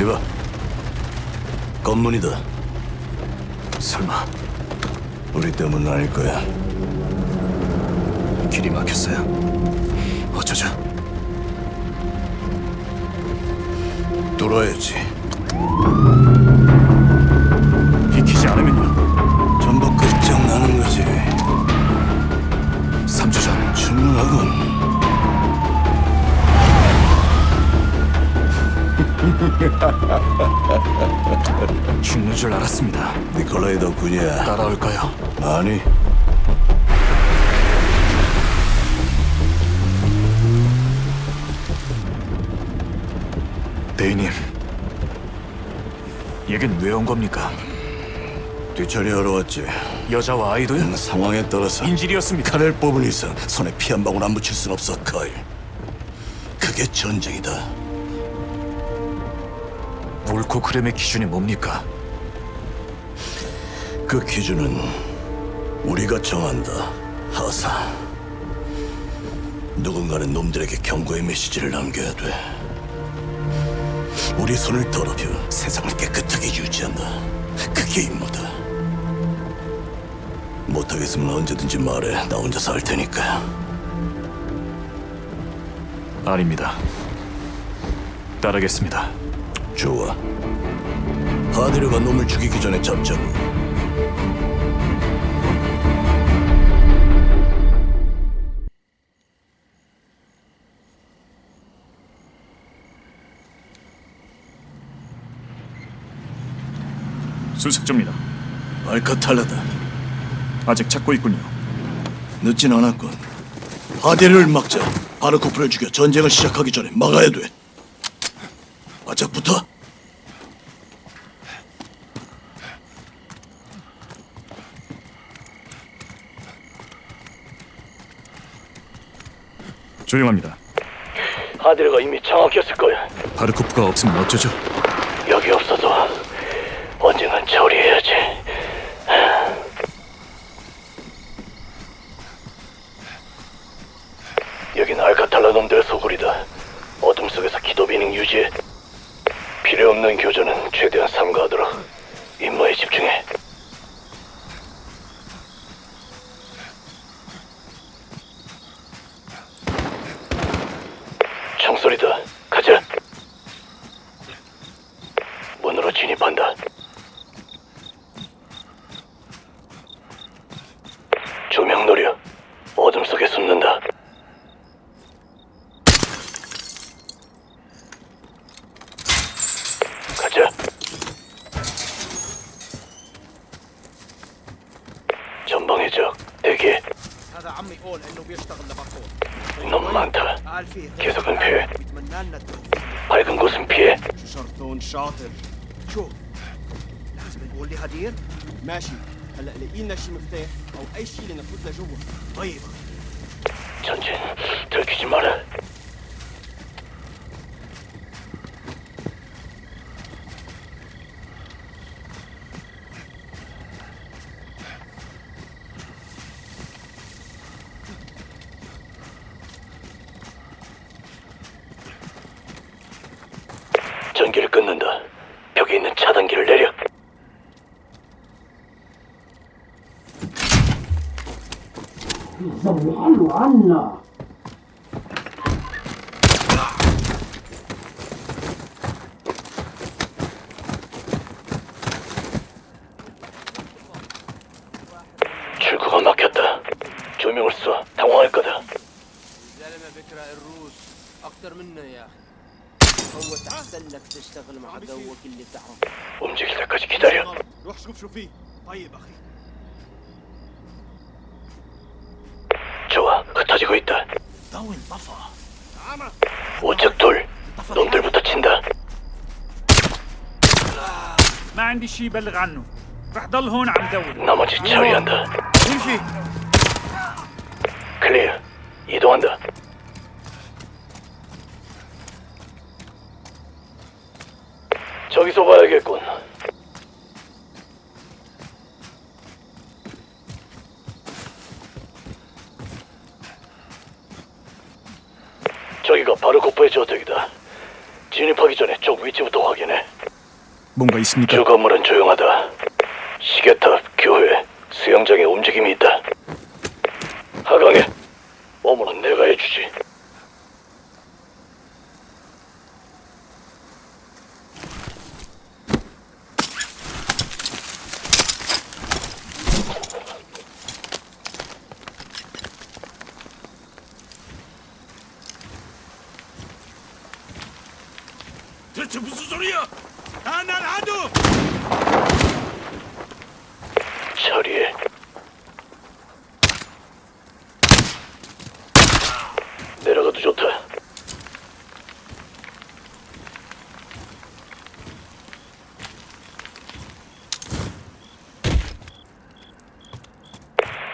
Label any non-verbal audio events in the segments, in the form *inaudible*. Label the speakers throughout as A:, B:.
A: 이봐. 검문이다.
B: 설마
A: 우리 때문은 아닐 거야.
B: 길이 막혔어요? 어쩌죠?
A: 뚫어야지.
B: 비키지 않으면요.
A: 전부 끝장나는 거지.
B: 3주 전
A: 충분하군. *laughs*
B: 죽는 줄 알았습니다.
A: 니콜라이 덕분이야.
B: 따라올까요?
A: 아니,
B: 대인님, 얘긴 왜 온 겁니까?
A: 뒤처리하러 왔지.
B: 여자와 아이도요?
A: 상황에 따라서
B: 인질이었습니까?
A: 칼을 뽑은 이상 손에 피 한 방울 안 묻힐 순 없어, 카일. 그게 전쟁이다.
B: 옳고 그름의 기준이 뭡니까?
A: 그 기준은 우리가 정한다. 하사. 누군가는 놈들에게 경고의 메시지를 남겨야 돼. 우리 손을 더럽혀 세상을 깨끗하게 유지한다. 그게 임무다. 못하겠으면 언제든지 말해. 나 혼자서 할 테니까.
B: 아닙니다. 따르겠습니다.
A: 좋아. 하드려가 놈을 죽이기 전에 잡자고.
B: 수색조입니다.
A: 알카탈라다.
B: 아직 찾고 있군요.
A: 늦진 않았군. 하데를 막자. 바르코프를 죽여 전쟁을 시작하기 전에 막아야 돼. 바짝 붙어.
B: 조용합니다.
A: 하데르가 이미 장악했을 거야.
B: 바르코프가 없으면 어쩌죠?
A: 여기 없어도 언젠간 처리해야지. 여긴 알카탈라 놈들의 소굴이다. 어둠 속에서 기도 비닝 유지해. 필요 없는 교전은 최대한 삼가하도록 임무에 집중해. 총소리다. 가자. 문으로 진입한다.
C: شاطر. شو؟ لازم نقول لي هدير ماشي. هلأ لاقي لنا شي مفتاح أو أي شيء لنفوت لجوا. طيب.
A: 전 조명을 쏴. 당황할 거다.
D: الزلمه بكره الروس اكتر منا يا هو تحسن لك تشتغل مع عدوك اللي بتعرفه
A: 움직일 때까지 기다려.
C: روح شوف شو فيه طيب اخي
A: 좋아. 흩어지고 있다.
C: ضوي انطفى
A: 우측 둘. 놈들부터 친다.
E: ما عندي شي بلغ عنه رح ضل هون عم دور
A: 나머지 처리한다.
C: مين في
A: 클리어. 이동한다. 저기서 봐야겠군. 저기가 바르코프의 저택이다.
F: 진입하기 전에 쪽 위치부터 확인해.
G: 뭔가 있습니까?
F: 주 건물은 조용하다. 시계탑, 교회, 수영장에 움직임이 있다. 하강해. 어머는 내가 해주지.
G: 대체 무슨 소리야?
F: 처리해. 내려가도 좋다.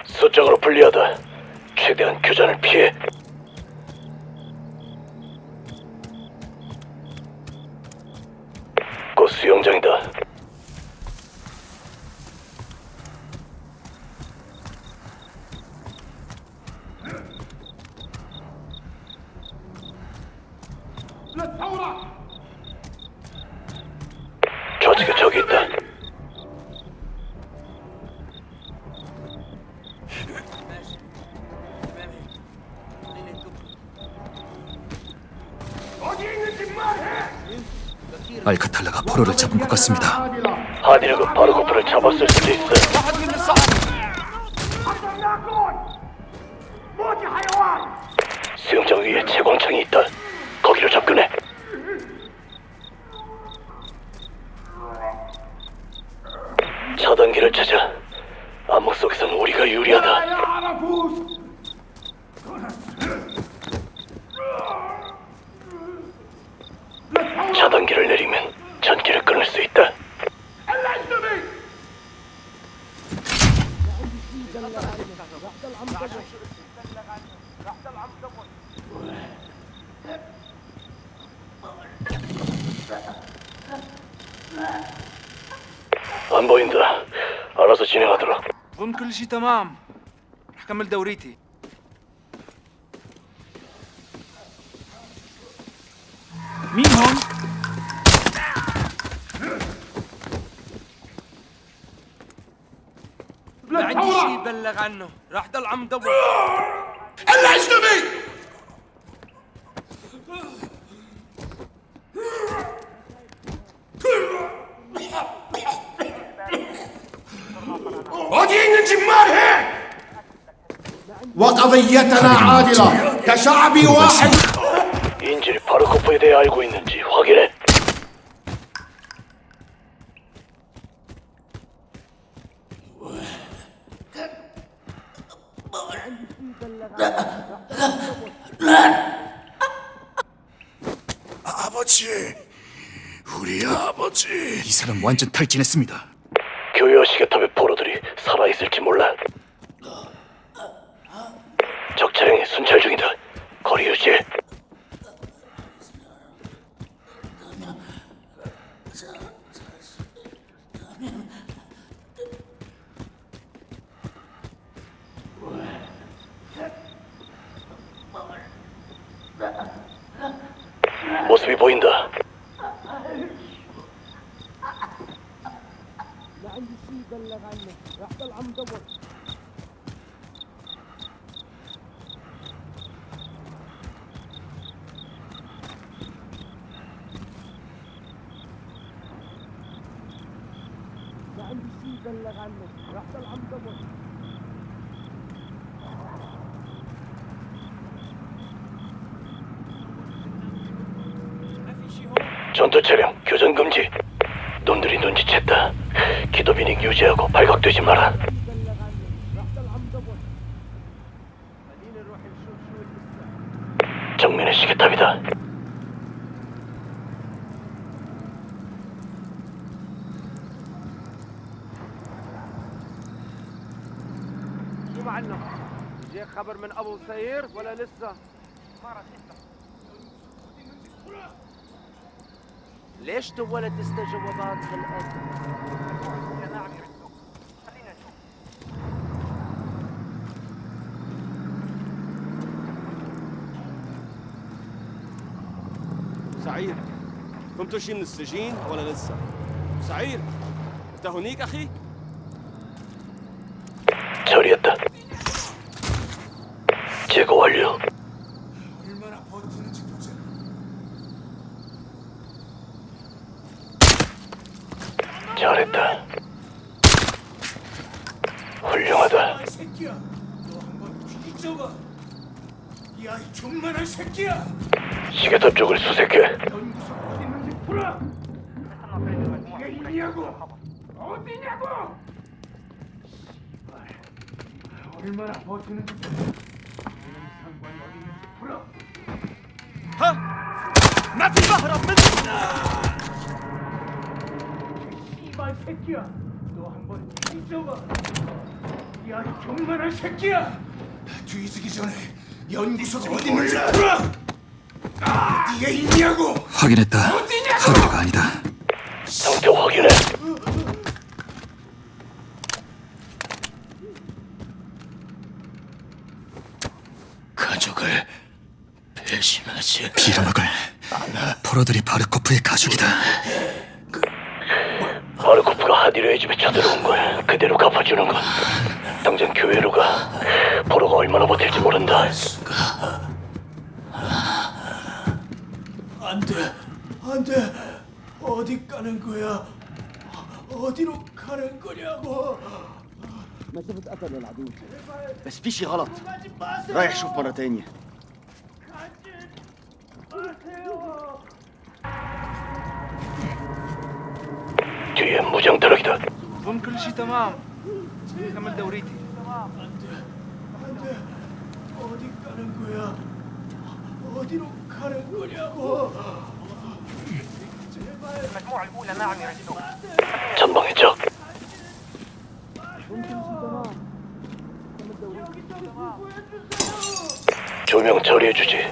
F: 수적으로 불리하다. 최대한 교전을 피해. 곧 수영장이다. 조직이 저기 있다.
G: 알카탈라가 포로를 잡은 것 같습니다.
F: 하디르그 바르코프를 잡았을 수도 있어. 수영장 위에 채광창이 있다. 거기로 접근해. 차단기를 찾아. 암흑 속에선 우리가 유리하다. 차단기를 내리면 전기를 끊을 수 있다. 안 보인다. 알아서 진행하도록.
D: ظن كل شيء تمام رح كمل دوريتي
E: مين هون؟
D: ما عندي شيء بلغ عنه راح ضل عم دور
B: وقضيتنا عادلة كشعب واحد
F: 인질이 바르코프에 대해 알고 있는
G: 우리 아버지. 이 사람 완전 탈진했습니다.
F: 교회와 시계탑의 포로들이 살아있을지 몰라. 적 차량이 순찰 중이다. 거리 유지해. 모습이 보인다. 전투 차량 교전 금지. 놈들이 눈치챘다. 기도 비닝 유지하고 발각되지 마라. 정면에 시계탑이다.
D: شو معنا؟ جاك خبر من ابو سير ولا لسه؟ ليش تولت استجوابات في
C: الأرض؟ سعيد شي من السجين ولا لسه؟ سعيد أنت هونيك
F: أخي؟ سوريا 훌륭하다.
G: 아, 새끼야. 너 한번 뒤져봐. 이이 존만한 새끼야.
F: 시계탑 쪽을 수색해.
G: 넌 무슨 있는지 어디냐고? 어디냐고. 얼마나 버티는지 하! 나
C: 비바하라 맨날.
G: 씨발 새끼야. 너 한번 뒤져봐. 야, 이 존만한 새끼야. 뒤지기 전에 연구소가 어디 있는지 풀어. 어디에 있냐고?
A: 확인했다. 하드가 아니다.
F: 상태 확인해. 가족을 배신하지.
A: 빌어먹을 포로들이 바르코프의 가족이다.
F: 바르코프가 하디르의 집에 쳐들어온 걸 그대로 갚아주는 건 당장 교회로 가. 포로가 얼마나 버틸지 모른다.
G: 안 돼, 안 돼. 어디 가는 거야? 어디로 가는 거냐고?
C: ما شفت اثر للعدو بس في شي غلط رايح شوف مرة تانية
F: 뒤에 무장 트럭이다.
H: اظن كل شيء تمام كمل دوريتي
G: 안 돼. 어디 가는 거야? 어디로 가는 거냐고?
H: المجموعة الأولى نعم يرشدون
F: 전방의 적. 조명 처리해주지.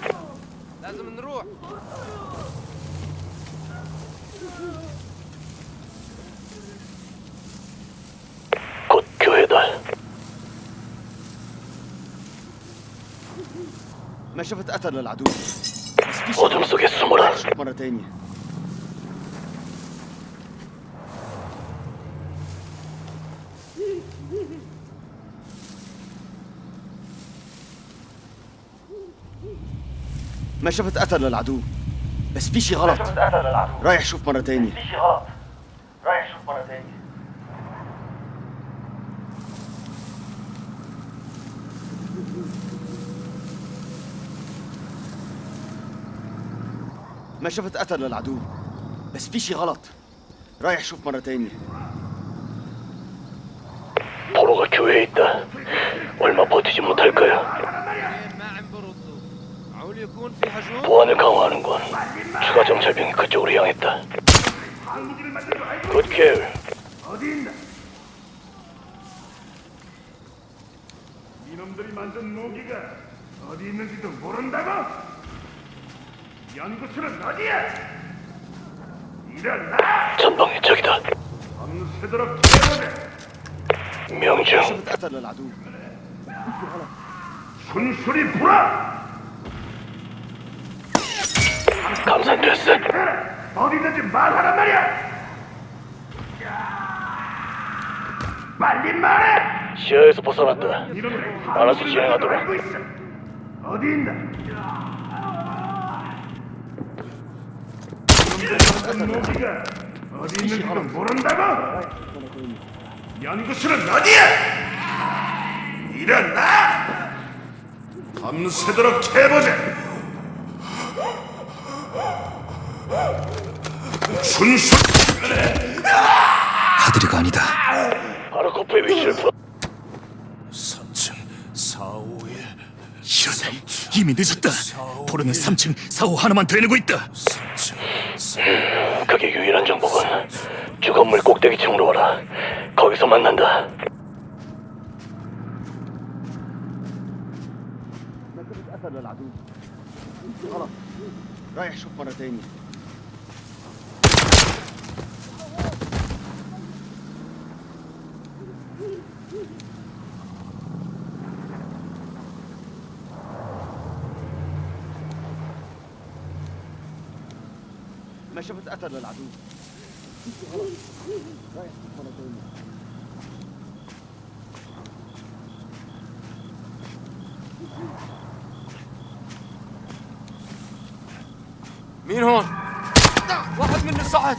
D: ما شفت
F: أثر للعدو. خد امسك السمرة مرة تانية
C: ما شفت أثر للعدو. بس في شي غلط. رايح شوف مرة تانية في شي غلط. رايح شوف مرة تانية ما شفت اثر للعدو بس في شي غلط رايح شوف مرة تانية
F: 포로가 교회에 있다. 얼마 버티지 못할 거야.
D: اثنين ما عم بردوا معقول يكون في هجوم؟
F: 보안을 강화하는군. 추가 정찰병이 그쪽으로 향했다. 굿 케어.
I: 이놈들이 만든 무기가 어디 있는지도 모른다고? 연구실은 어디야? 일어나!
F: 전방에 적이다.
I: 밤새도록 기다려.
F: 명중.
I: 순순히 불어!
F: 감산됐어.
I: 어디든지 말하란 말이야! 빨리 말해!
F: 시야에서 벗어났다. 알아서 진행하도록.
I: 알고 있어. 어디 있나? 무기가 어디 있는지도 모른다고? 연구소는 어디야? 일어나! 밤새도록 해보자! 순수
A: 하드리가 아니다.
F: 바르코프의 위치를 풀어.
G: 3층 451
A: 이런 이미 늦었다. 포로는 3층 4호 하나만 되누고 있다.
G: 3층
F: 그게 유일한 정보군. 주 건물 꼭대기층으로 와라. 거기서 만난다.
C: ما شفت اثر للعدو غلط رايح شوف مرة تانية ما شفت أثر للعدو
D: مين هون؟ واحد منه صعد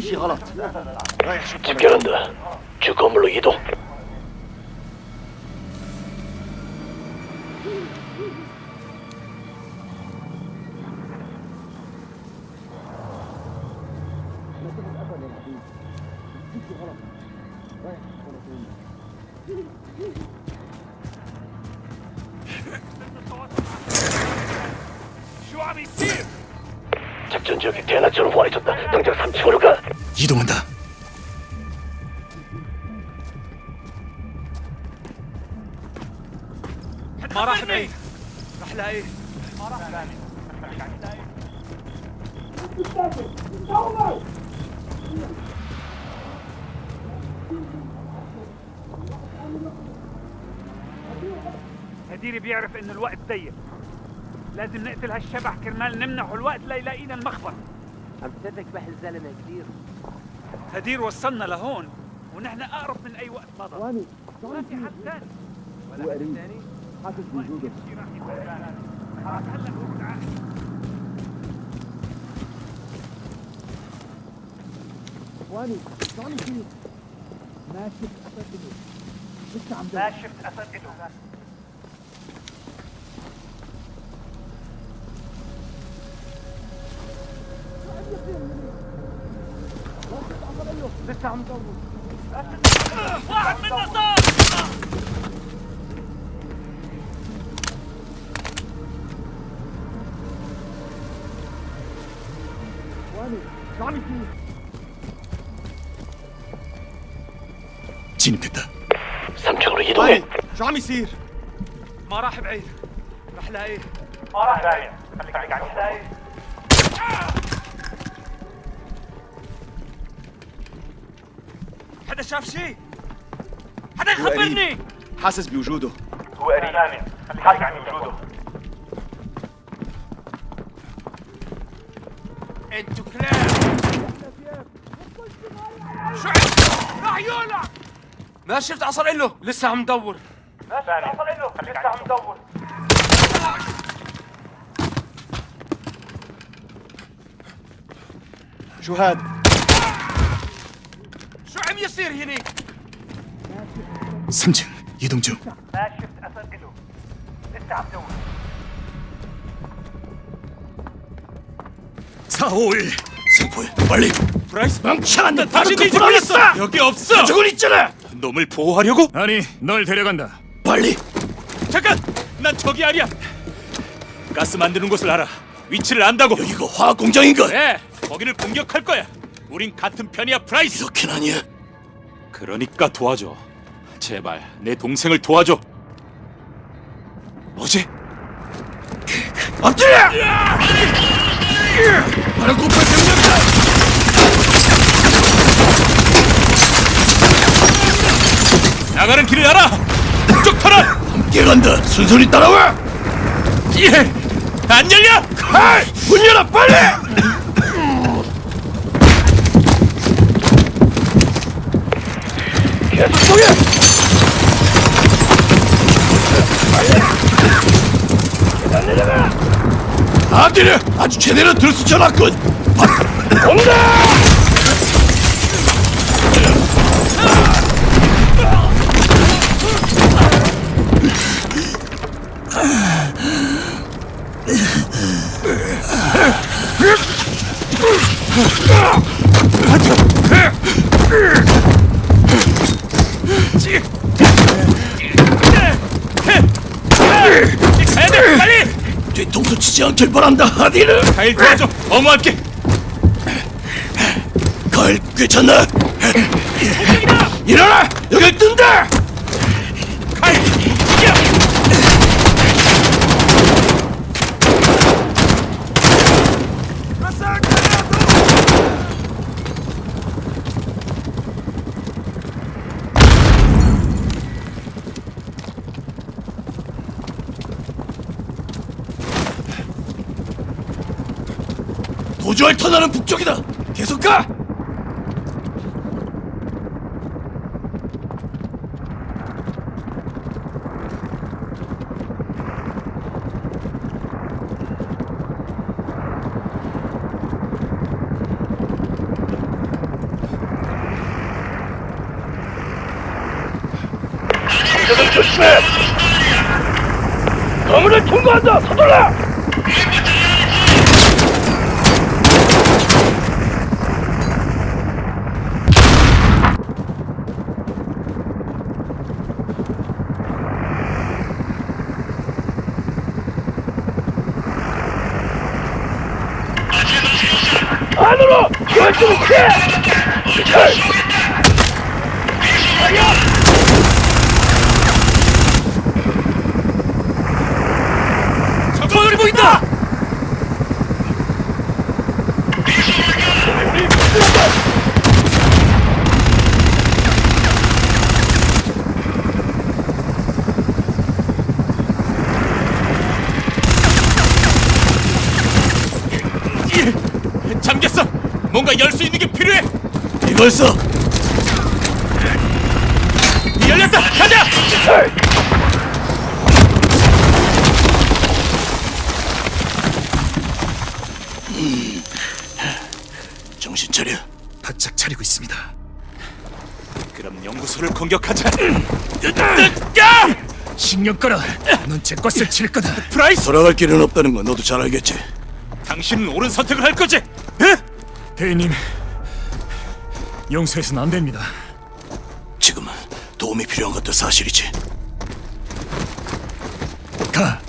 C: شي غلط رايح شوف
F: الكلام ده تشيكوملو يدو 당장 3층으로 가.
A: 이동한다.
E: ما راح بعيد رح لاقيه هديري بيعرف انه الوقت ضيق لازم نقتل هالشبح كرمال نمنعه الوقت ليلاقينا المخبر
D: عم تدرك بحل زلمه
E: كبير تدير وصلنا لهون ونحن أقرب من أي وقت مضى. واني ما في حد ثاني. ولا حد ثاني. حاسس بوجودك. شيء راح يكون هلا وقت عقل شو عم يصير؟ ما شفت اثر إيده. ما شفت اثر إيده. واحد منا صار
F: شو عم يصير؟
C: جنتته شو عم يصير؟
E: ما راح بعيد راح لاقيه ما راح لاقيه خليك عليك على حدا شاف شيء؟ حدا. يخبرني.
C: حاسس بوجوده.
E: هو قريب خليك عليك عم وجوده انتو كلاب شو يولع
D: ما شفت عصر له لسه عم دور.
E: ماشي حصل له لسه عم دور.
C: شو هاد؟
D: شو عم يصير هنيك
A: 3층 이동 중.
E: ما شفت اثر له لسه عم دور
A: 451 승포해 빨리.
I: 브라이스
A: 망치한다.
I: 다시 뒤집어졌어 여기 없어
A: 저건 있잖아.
I: 놈을 보호하려고?
A: 아니 널 데려간다. 빨리.
I: 잠깐 난 저기 아니야 가스 만드는 곳을 알아 위치를 안다고
A: 이거 화학 공장인가?
I: 네 거기를 공격할 거야 우린 같은 편이야 브라이스
A: 이렇게는 아니야.
I: 그러니까 도와줘 제발 내 동생을 도와줘 뭐지?
A: 엎드려! 바로 고파 병력다!
I: 나가는 길을 알아 북쪽 터널
A: 함께 간다. 순순히 따라와.
I: 예 안 열려
A: 칼! 문 열어 빨리!
F: 계속 쏘게.
A: 아들이 아주 제대로 들쑤쳐놨군.
I: 가야 돼 빨리
A: 않길 바란다. 아들은
I: 가일 도와줘 어머할게
A: 가을 괜찮나? 일어나! 여길 뜬다!
I: 가일 야!
A: 우주알 터널은 북쪽이다. 계속 가. 조심해. 건물을 통과한다. 서둘러. 안으로 열심히 피해! 미철!
I: 터널이 보인다! 이, 잠겼어! 뭔가 열 수 있는 게 필요해!
A: 이걸 써!
I: 열렸다! 가자!
A: 정신 차려.
B: 바짝 차리고 있습니다.
I: 그럼 연구소를 공격하자! 야!
B: 신경 꺼라. 넌제 것을 칠 거다.
I: 프라이스!
A: 돌아갈 길은 없다는 건 너도 잘 알겠지.
I: 당신은 옳은 선택을 할 거지? 에?
B: 대인님, 용서해서는 안 됩니다.
A: 지금은 도움이 필요한 것도 사실이지. 가.